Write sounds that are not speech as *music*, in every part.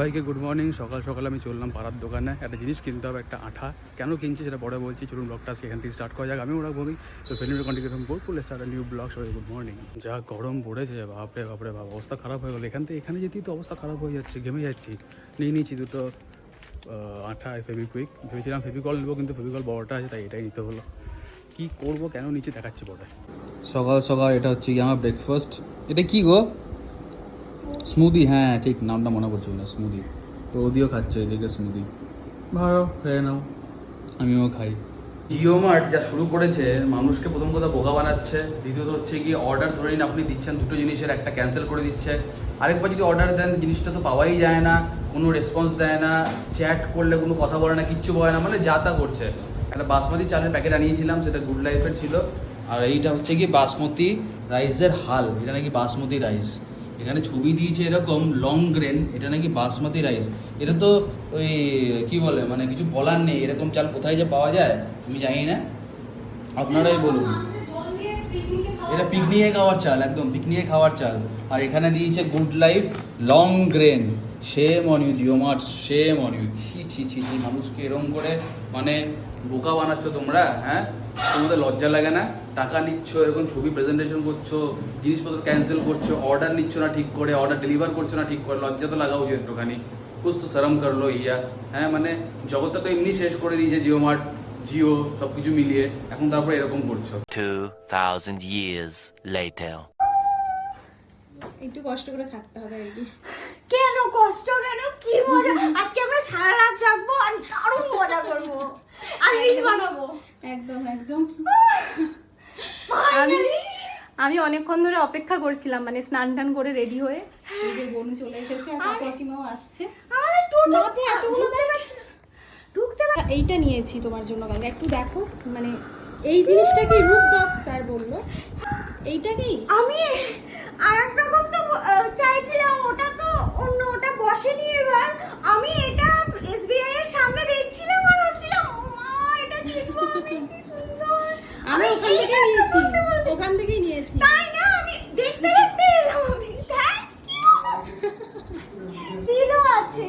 সবাইকে good morning সকাল সকাল আমি চললাম পাড়ার দোকানে। একটা জিনিস কিনতে হবে, একটা আঠা। কেন কিনছি সেটা পরে বলছি। চলুন ব্লগটা আজকে এখান থেকে স্টার্ট করা যাক। আমি ওরা বলি তো ফেলিমের continue Bolpur start new vlog সবাই গুড মর্নিং যা গরম পড়েছে, বাপরে বাপরে, বাপ, অবস্থা খারাপ হয়ে গেলো। এখান থেকে, এখানে যেতেই তো অবস্থা খারাপ হয়ে যাচ্ছে, ঘেমে যাচ্ছি। নিয়ে নিয়েছি দুটো আঠা ফেবিকুইক ভেবেছিলাম ফেবিকল নেব, কিন্তু ফেবিকল বড়টা আছে, তাই এটাই নিতে হলো। কী করব, কেন নিচে দেখাচ্ছি পরে? সকাল সকাল এটা হচ্ছে কি আমার ব্রেকফাস্ট এটা কি গো? স্মুদি হ্যাঁ ঠিক, নামটা মনে পড়ছে না স্মুদি তো ওদিও খাচ্ছে, এদিকে স্মুদি ভালো, খেয়ে নাও, আমিও খাই। জিও মার্ট যা শুরু করেছে, মানুষকে প্রথম কথা বোকা বানাচ্ছে, দ্বিতীয়ত হচ্ছে কি অর্ডার ধরে নিন, আপনি দিচ্ছেন দুটো জিনিসের, একটা ক্যান্সেল করে দিচ্ছে। আরেকবার যদি অর্ডার দেন, জিনিসটা তো পাওয়াই যায় না, কোনো রেসপন্স দেয় না চ্যাট করলে কোনো কথা বলে না, কিচ্ছু বলে না মানে যা তা করছে। একটা বাসমতি চালের প্যাকেট আনিয়েছিলাম, সেটা গুড লাইফের ছিল। আর এইটা হচ্ছে কি, বাসমতি রাইসের হাল, এটা নাকি বাসমতি রাইস এখানে ছবি দিয়েছে এরকম লং গ্রেন এটা নাকি বাসমতি রাইস এটা তো ওই, কি বলে মানে কিছু বলার নেই, এরকম চাল কোথায় যে পাওয়া যায়, আমি জানি না। আপনারাই বলুন। এটা পিকনিকে খাওয়ার চাল, একদম পিকনিকে খাওয়ার চাল। আর এখানে দিয়েছে গুড লাইফ লং গ্রেন সে মনিউ জিও মার্ট সে মনিউ ছি ছি ছি ছি, মানুষকে এরম করে মানে বোকা বানাচ্ছ তোমরা হ্যাঁ? তোমাদের লজ্জা লাগে না? টাকা নিচ্ছ এরকম ছবি প্রেজেন্টেশন করছ জিনিসপত্র ক্যান্সেল করছ অর্ডার নিচ্ছ না ঠিক করে অর্ডার ডেলিভার করছ না ঠিক করে লজ্জা তো লাগা উচিত একটুখানি। কুছ তো সরম করল ইয়া হ্যাঁ? মানে জগৎটা তো এমনি শেষ করে দিয়েছে জিও মার্ট জিও সব কিছু মিলিয়ে। এখন তারপরে এরকম করছ। 2,000 years later. একটু কষ্ট করে থাকতে হবে আর কি। কেন কষ্ট? কেন? কি মজা? আজকে আমরা সারা রাত জাগবো আর দারুণ মজা করব। আর রিল বানাবো? একদম একদম। আমি আমি অনেকক্ষণ ধরে অপেক্ষা করছিলাম মানে স্নান টান করে রেডি হয়ে। বনু চলে এসেছে আর কাকু কাকিমাও আসছে। আমাদের এতগুলো ঢুকতে এইটা নিয়েছি তোমার জন্য কালকে একটু দেখো মানে এই জিনিসটা কি রূপ দস্তার বলল? এইটা কি? আমি আর এক রকম তো আহ, চাইছিলাম ওটা তো অন্য ওটা বসেনি এবার আমি এটা এসবিআই এর সামনে দেখছিলাম আর ভাবছিলাম ও মা এটা কিনবো আমি কি সুন্দর আমি ওখান এই থেকেই দেখতে নিয়েছি বলতে বলতে- ওখান থেকেই নিয়েছি তাই না আমি দেখতে দেখতে এলাম আমি থ্যাংক ইউ দিলও আছে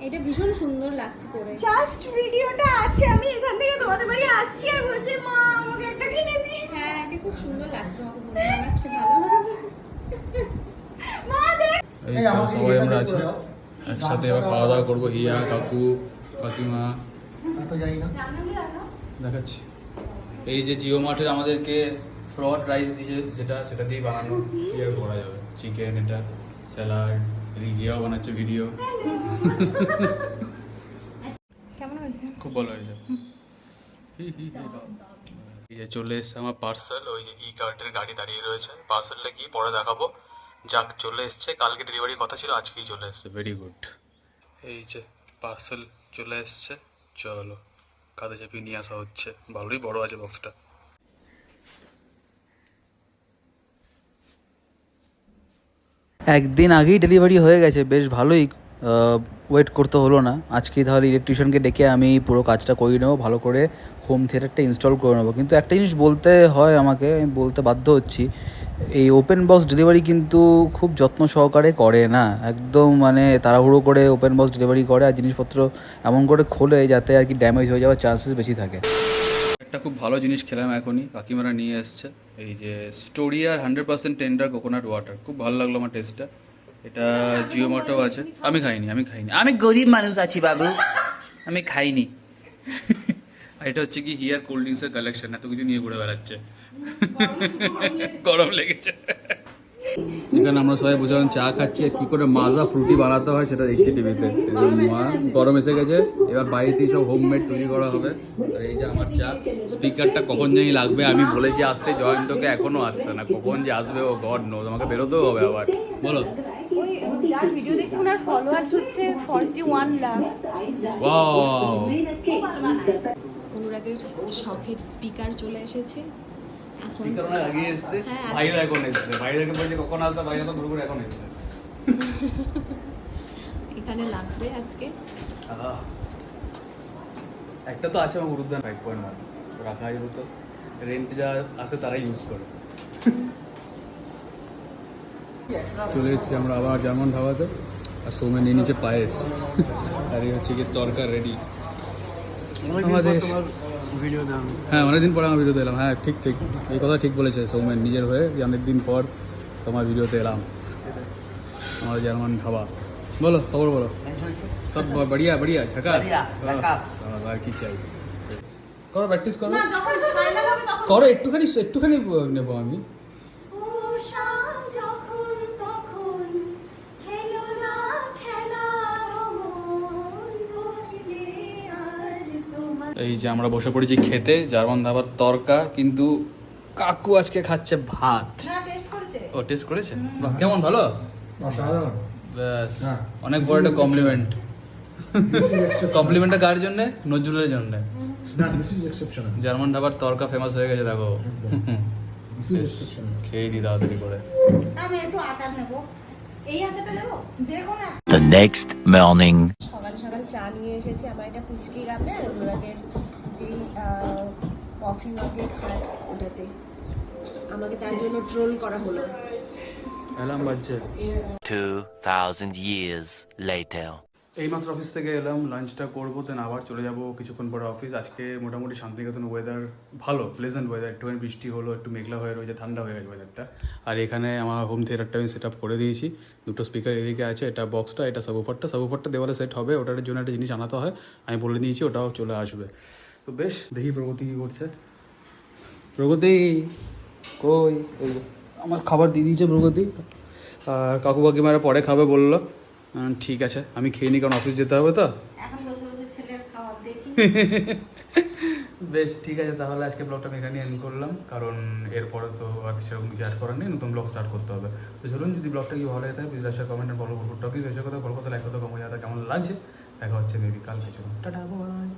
এটা ভীষণ সুন্দর লাগছে পরে। জাস্ট ভিডিওটা আছে আমি এখান থেকে তোমাদের বাড়ি আসছি আর বলছি মা আমাকে একটা কিনে দি হ্যাঁ এটা খুব সুন্দর লাগছে তোমাকে বলে বানাচ্ছে ভালো মা দেখ। এই সবাই আমরা আছি। একসাথে এবার খাওয়া দাওয়া করব হিয়া কাকু কাকিমা। দেখাচ্ছি। এই যে জিও মার্টের আমাদেরকে ফ্রড রাইস দিয়েছে যেটা সেটা দিয়ে বানানো। ইয়ে করা যাবে। চিকেন এটা স্যালাড রিগিয়াও বানাচ্ছে ভিডিও খুব ভালো হয়েছে। এই যে চলে এসছে আমার পার্সেল ওই যে ই কার্টের গাড়ি দাঁড়িয়ে রয়েছে। পার্সেলটা কি? পরে দেখাবো। যাক চলে এসছে। কালকে ডেলিভারির কথা ছিল আজকেই চলে এসছে। ভেরি গুড এই যে পার্সেল চলে এসছে। চলো কাঁধে চাপিয়ে নিয়ে আসা হচ্ছে। ভালোই বড় আছে বক্সটা একদিন আগেই ডেলিভারি হয়ে গেছে। বেশ ভালোই ওয়েট করতে হলো না। আজকেই তাহলে ইলেকট্রিশিয়ানকে ডেকে আমি পুরো কাজটা করিয়ে নেব, ভালো করে হোম থিয়েটারটা ইনস্টল করে নেব। কিন্তু একটা জিনিস বলতে হয় আমাকে, আমি বলতে বাধ্য হচ্ছি, এই ওপেন বক্স ডেলিভারি কিন্তু খুব যত্ন সহকারে করে না। একদম মানে তাড়াহুড়ো করে ওপেন বক্স ডেলিভারি করে আর জিনিসপত্র এমন করে খোলে যাতে আর কি ড্যামেজ হয়ে যাওয়ার চান্সেস বেশি থাকে। একটা খুব ভালো জিনিস খেলাম এখনই, কাকিমারা নিয়ে এসছে। এই যে স্টোরিয়ার hundred percent tender coconut water খুব ভালো লাগল আমার টেস্টটা এটা জিও আছে। আমি খাইনি আমি খাইনি। আমি গরিব মানুষ আছি বাবু। আমি খাইনি। আর *laughs* এটা হচ্ছে কি হিয়ার কোল্ড ড্রিঙ্কসের কালেকশন এত কিছু নিয়ে ঘুরে বেড়াচ্ছে। *laughs* গরম লেগেছে। এখানে আমরা সবাই বসে এখন চা খাচ্ছি আর কি করে মাজা ফ্রুটি বানাতে হয় সেটা দেখছি টিভিতে। গরম এসে গেছে এবার বাড়িতেই সব হোমমেড তৈরি করা হবে। আর এই যে আমার চা স্পিকারটা কখন জানি লাগবে আমি বলেছি আসতে জয়ন্তকে এখনও আসছে না। কখন যে আসবে ও গড নো আমাকে বেরোতেও হবে আবার। বলো। যার ভিডিও দেখছি ওনার ফলোয়ার্স হচ্ছে ফর্টি ওয়ান লাখ ওয়াও অনুরাগের শখের স্পিকার চলে এসেছে। এখন স্পিকার অনেক আগে এসছে। হ্যাঁ, ভাইরা এখন এসছে। বলছে কখন আসবে ভাইরা তো ঘুরে ঘুরে এখন এসছে। এখানে লাগবে আজকে। আহ। একটা তো আছে আমার উরুদ্দান ফাইভ পয়েন্ট ওয়ান রাখা যাবে তো রেন্ট যা আছে তারাই ইউজ করে। চলে এসেছি আমরা আবার জার্মান ধাবাতে। আর সৌমেন নিয়ে নিচে পায়েস। আর এই হচ্ছে কি তরকার রেডি আমাদের হ্যাঁ অনেকদিন পরে আমার ভিডিওতে এলাম। হ্যাঁ ঠিক ঠিক। এই কথা ঠিক বলেছে সৌমেন নিজের হয়ে। যে অনেকদিন পর তোমার ভিডিওতে এলাম। আমার জার্মান ধাবা। বলো খবর বলো। সব বড়িয়া বড়িয়া ঝাকাস? আর কি চাই? করো প্র্যাকটিস করো। না যখন ফাইনাল হবে তখন করো একটুখানি একটুখানি নেব আমি। এই যে আমরা বসে পড়েছি খেতে জার্মান ধাবার তরকা কিন্তু কাকু আজকে খাচ্ছে ভাত। ও টেস্ট করেছে? বাহ, কেমন ভালো? ব্যাস হ্যাঁ। অনেক বড় একটা কমপ্লিমেন্ট কমপ্লিমেন্টটা কার জন্য? নজরুলের জন্য। জার্মান ধাবার তরকা ফেমাস হয়ে গেছে দেখো। খেয়ে দি তাড়াতাড়ি করে। আমি একটু আচার নেব। এই আচারটা দেবো? যে কোনো The next morning. নিয়ে এসেছি। আমার এটা পুচকি গাবে আর অনুরাগের যেই আহ, কফি মাগে খায় ওটাতে। আমাকে তার জন্য ট্রোল করা হলো। অ্যালার্ম বাজছে। 2,000 years later. এইমাত্র অফিস থেকে এলাম লাঞ্চটা করব দেন আবার চলে যাব কিছুক্ষণ পরে অফিস আজকে মোটামুটি শান্তিনিকেতন ওয়েদার ভালো প্লেজেন্ট ওয়েদার একটুখানি বৃষ্টি হলো, একটু মেঘলা হয়ে রয়েছে, ঠান্ডা হয়ে গেছে ওয়েদারটা আর এখানে আমার হোম থিয়েটারটা আমি সেট আপ করে দিয়েছি। দুটো স্পিকার এদিকে আছে, এটা বক্সটা এটা সাবুফারটা সাবুফারটা দেওয়ালে সেট হবে, ওটার জন্য একটা জিনিস আনাতে হয়, আমি বলে দিয়েছি, ওটাও চলে আসবে। তো বেশ, দেখি প্রগতি কী করছে। প্রগতি, কই? আমার খাবার দিয়ে দিয়েছে প্রগতি। আর কাকু কাকিমারা পরে খাবে বলল। ঠিক আছে আমি খেয়ে নি কারণ অফিস যেতে হবে তো। *laughs* বেশ ঠিক আছে তাহলে আজকে ব্লগটা আমি এখানে এন্ড করলাম কারণ এরপরে তো আর সেরকম কিছু অ্যাড করার নেই নতুন ব্লগ স্টার্ট করতে হবে। তো চলুন যদি ব্লগটা কি ভালো লাগে থাকে প্লিজ আসা কমেন্ট ফলো করব। টকি বেশি কথা ফলো করতে লাইক কথা কমে যাতে কেমন লাগছে দেখা হচ্ছে মেবি কালকে। চলুন টাটা বাই